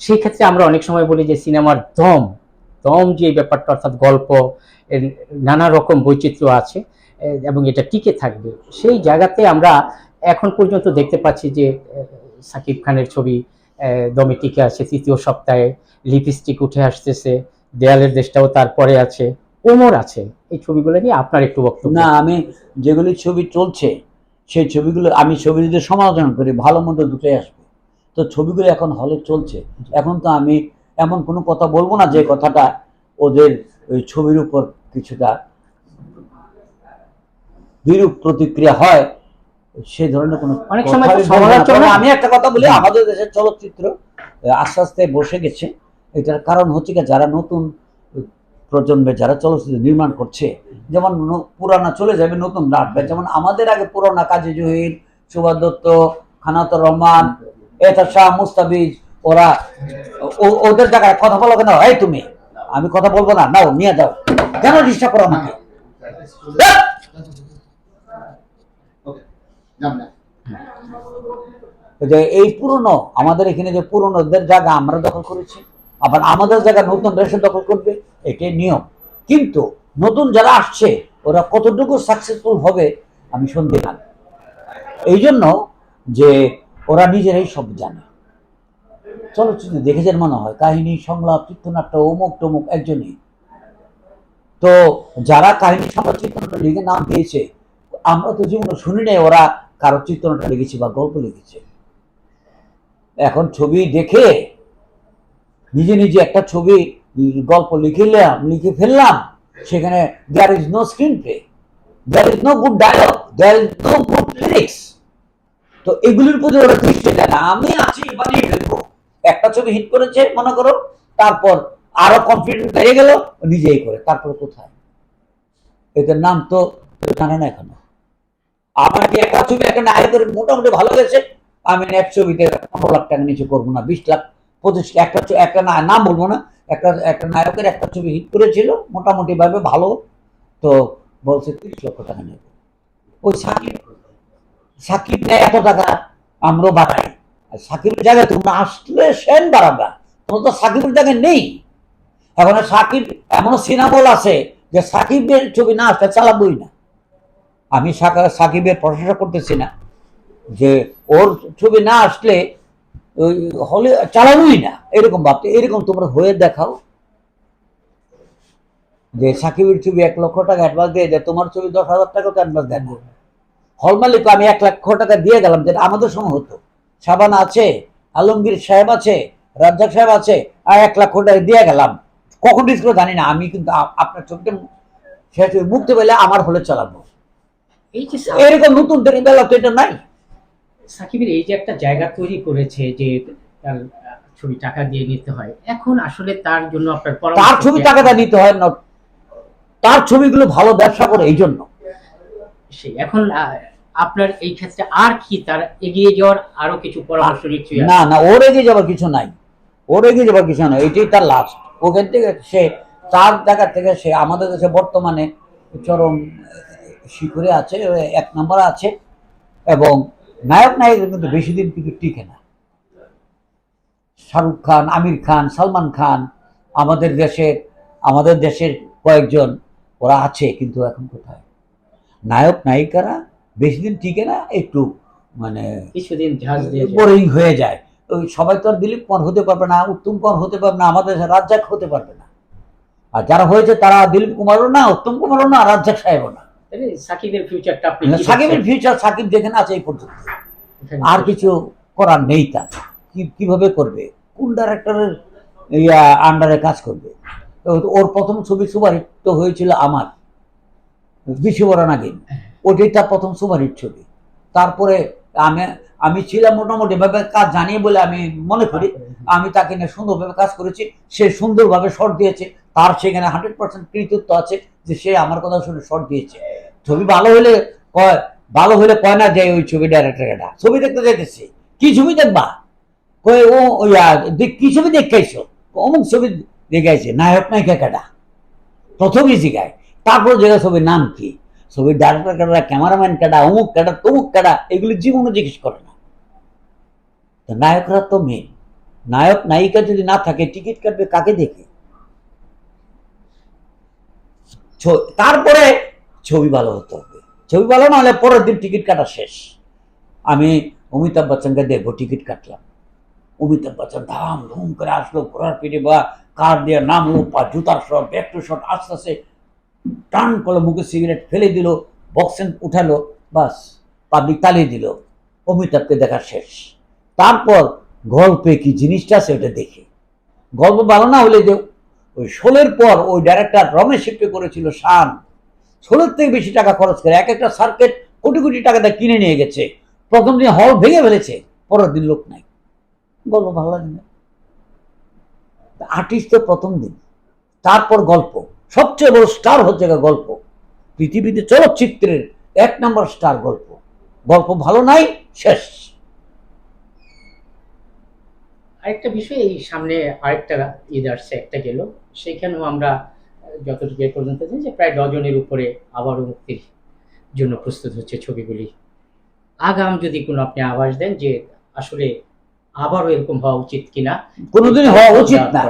সেই ক্ষেত্রে আমরা অনেক সময় বলি যে সিনেমার দম দম যে ব্যাপারটা, অর্থাৎ গল্প নানা রকম বৈচিত্র্য আছে এবং এটা টিকে থাকবে। সেই জায়গাতে আমরা এখন পর্যন্ত দেখতে পাচ্ছি যে সাকিব খানের ছবি দমে টিকে আছে, তৃতীয় সপ্তাহে লিপস্টিক উঠে আসতেছে, দেয়ালের দেশটাও তারপরে আছে ওমর আছে। এই ছবিগুলো নিয়ে আপনার একটু বক্তব্য। না, আমি যেগুলি ছবি চলছে, সেই ছবিগুলো, আমি ছবি যদি সমালোচনা করি, ভালো মন্দ দুটোই আসবে। তো ছবিগুলো এখন হলে চলছে। এখন তো আমি এমন কোনো কথা বলব না যে কথাটা ওদের ওই ছবির উপর কিছুটা বিরূপ প্রতিক্রিয়া হয় সেই ধরনের কোনো অনেক সময় আমি একটা কথা বলি আমাদের দেশের চলচ্চিত্র আস্তে আস্তে বসে গেছে। এটার কারণ হচ্ছে কি যারা নতুন প্রজন্মে যারা চলচ্চিত্র নির্মাণ করছে যেমন পুরানা চলে যাবে নতুন আসবে যেমন আমাদের আগে পুরোনা কাজী জহির সুভাষ দত্ত খানাতুর রহমান এতা শাহ মুস্তাফিজ, ওরা ওদের জায়গায় কথা বলো কেন? এই তুমি, আমি কথা বলব না, নাও, নিয়ে যাও। কেন ডিস্টার্ব করো আমাকে? যে এই পুরনো, আমাদের এখানে যে পুরনোদের জায়গা আমরা দখল করেছি, আবার আমাদের জায়গা নতুন রেশন দখল করবে, এটাই নিয়ম। কিন্তু নতুন যারা আসছে, ওরা কতটুকু সাকসেসফুল হবে, আমি সন্দেহান এই জন্য যে ওরা নিজেরাই সব জানে। চলচ্চিত্র দেখেছেন মনে হয়, কাহিনী, সংলাপ, চিত্রনাট্য, অমুক টমুক, একজনই। তো যারা কাহিনী, সংলাপ, চিত্রনাট্য লিখে নাম দিয়েছে, আমরা তো জীবনে শুনি নাই ওরা কারও চিত্রনাট্য লিখেছে বা গল্প লিখেছে। এখন ছবি দেখে নিজে নিজে একটা ছবি, গল্প লিখিলাম লিখে ফেললাম, সেখানে there is no screenplay there is no good dialogue there is no good lyrics তো এগুলির প্রতি ওরা দৃষ্টি দেয় না। আমি আছি বানিয়ে ফেলব একটা ছবি হিট করেছে, মনে করো। তারপর আরও কনফিডেন্ট হয়ে গেল, নিজেই করে। তারপর কোথায়? এদের নাম তো জানে না এখনও। আমার কি একটা ছবি একটা নায়কের মোটামুটি ভালো গেছে। আমি এক ছবিতে পনেরো লাখ টাকা নিচে করব না, বিশ লাখ, পঁচিশ একটা একটা না নাম বলব না, একটা একটা নায়কের একটা ছবি হিট করেছিল মোটামুটি ভাবে ভালো। তো বলছে তিরিশ লক্ষ টাকা নেবে। ওই সাকিব সাকিব নেয় এত টাকা আমরাও বাড়াই। আর সাকিবের জায়গায় তোমরা আসলে সেন বাড়াবা। তোমরা তো সাকিবের জায়গায় নেই। এখন সাকিব এমনও সিনেমল আছে যে সাকিবের ছবি না আসলে চালাবই না। আমি সাকিবের প্রশংসা করতেছি না যে ওর ছবি না আসলে ওই হলে চালানোই না। এরকম ভাবতে এরকম তোমরা হয়ে দেখাও। যে সাকিবের ছবি এক লক্ষ টাকা অ্যাডভান্স দিয়ে দেয়, তোমার ছবি দশ হাজার টাকা তো অ্যাডভান্স দেয়। হল মালিক আমি এক লক্ষ টাকা দিয়ে গেলাম যেটা আমাদের সময় হতো। সাবান আছে আলমগীর সাহেব আছে রাজ্জাক সাহেব আছে আর এক লক্ষ টাকা দিয়ে গেলাম। কখন ডিসকাস জানি না আমি কিন্তু আপনার সে ছবি মুক্তি পেলে আমার হলে চালাবো। এরকম নতুন বেলা তো এটা নাই। সাকিবের এই যে একটা জায়গা তৈরি করেছে যে তার ছবি টাকা দিয়ে নিতে হয় এখন আসলে তার জন্য আপনার তার ছবি টাকাটা নিতে হয় না। তার ছবিগুলো ভালো ব্যবসা করে এই জন্য। সেই। এখন আপনার এই ক্ষেত্রে আর কি তার এগিয়ে যাওয়ার আরও কিছু পরামর্শ নিশ্চয়ই না না ওর এগিয়ে যাবার কিছু নাই। ওর এগিয়ে যাবার কিছু নাই এটাই তার লাস্ট ওখান থেকে সে তার জায়গা থেকে সে আমাদের দেশে বর্তমানে চরম শিখরে আছে এক নম্বর আছে এবং নায়ক নায়ক কিন্তু বেশি দিন কিন্তু টিকে না। শাহরুখ খান আমির খান সালমান খান আমাদের দেশের আমাদের দেশের কয়েকজন ওরা আছে কিন্তু এখন কোথায়? নায়ক নায়িকারা বেশি দিন টিকে না একটু মানে কিছুদিন বোরিং হয়ে যায়। ওই সবাই তো আর দিলীপ কুমার হতে পারবে না উত্তম কুমার হতে পারবে না আমাদের রাজ্জাক হতে পারবে না। আর যারা হয়েছে তারা দিলীপ কুমারও না উত্তম কুমারও না রাজ্জাক সাহেবও না। সাকিবের ফিউচারটা সাকিবের ফিউচার সাকিব যেখানে আছে এই পর্যন্ত। আর কিছু করার নেই তার কি কীভাবে করবে? কোন ডাইরেক্টরের ইয়া আন্ডারে কাজ করবে? ওর প্রথম ছবি সুপারহিট তো হয়েছিল আমার। বিশ্ববরা নাগিন ওটাই তার প্রথম সুপারহিট ছবি। তারপরে আমি আমি ছিলাম মোটামুটি ভাবে কাজ জানিয়ে বলে আমি মনে করি, আমি তাকে নিয়ে সুন্দরভাবে কাজ করেছি, সে সুন্দরভাবে শর্ট দিয়েছে, তার সেখানে হান্ড্রেড পার্সেন্ট কৃতিত্ব আছে যে সে আমার কথা শুনে শর্ট দিয়েছে। ছবি ভালো হলে কয়, ভালো হলে কয় না যে ওই ছবি ডাইরেক্টর এটা ছবি দেখতে যাইতেছি কি ছবি দেখবা? কই ও কি ছবি দেখাইছো অমুক ছবি দেখাইছে নায়ক নায়িকা কেটা প্রথমই জিগায় তারপর জায়গা ছবির নাম কি? ছবির ডাইরেক্টর কেটা ক্যামেরাম্যান কেটা অমুক কেটা তমুক কেটা এগুলি জীবনও জিজ্ঞেস করে না। তো নায়করা তো মেন নায়ক, নায়িকা যদি না থাকে, টিকিট কাটবে কাকে দেখে? তারপরে ছবি ভালো হতে হবে। ছবি ভালো না হলে পরের দিন টিকিট কাটা শেষ। আমি অমিতাভ বচ্চনকে দেখব, টিকিট কাটলাম। অমিতাভ বচ্চন ধাম ধুম করে আসলো, ঘোড়ার পিঠে বা কার দিয়ে নামলো, পা, জুতার শট ব্যাক টু শট আস্তে আস্তে টান করল মুখে সিগারেট ফেলে দিল বক্সেন উঠালো, বাস পাবলিক তালিয়ে দিল অমিতাভকে দেখা শেষ। তারপর গল্পে কি জিনিসটা আছে ওটা দেখে। গল্প ভালো না হলে যে ওই ষোলের পর ওই ডাইরেক্টর রমেশ শিল্পে করেছিল শান। ষোলোর থেকে বেশি টাকা খরচ করে এক একটা সার্কেট কোটি কোটি টাকা দিয়ে কিনে নিয়ে গেছে। প্রথম দিন হল ভেঙে ফেলেছে, পরের দিন লোক নাই। গল্প ভালো লাগে না আর্টিস্ট তো প্রথম দিন। তারপর গল্প। সবচেয়ে বড় স্টার হচ্ছে গল্প। পৃথিবীতে চলচ্চিত্রের এক নম্বর স্টার গল্প। গল্প ভালো নাই শেষ। আরেকটা বিষয় এই সামনে আরেকটা ঈদ আসছে একটা গেল। সেখানেও আমরা যতটুকু এ পর্যন্ত যে প্রায় ডজনের উপরে আবারও মুক্তির জন্য প্রস্তুত হচ্ছে ছবিগুলি। আগাম যদি কোনো আপনি আভাস দেন যে আসলে আবারও এরকম হওয়া উচিত কিনা কোনোদিন হওয়া উচিত না।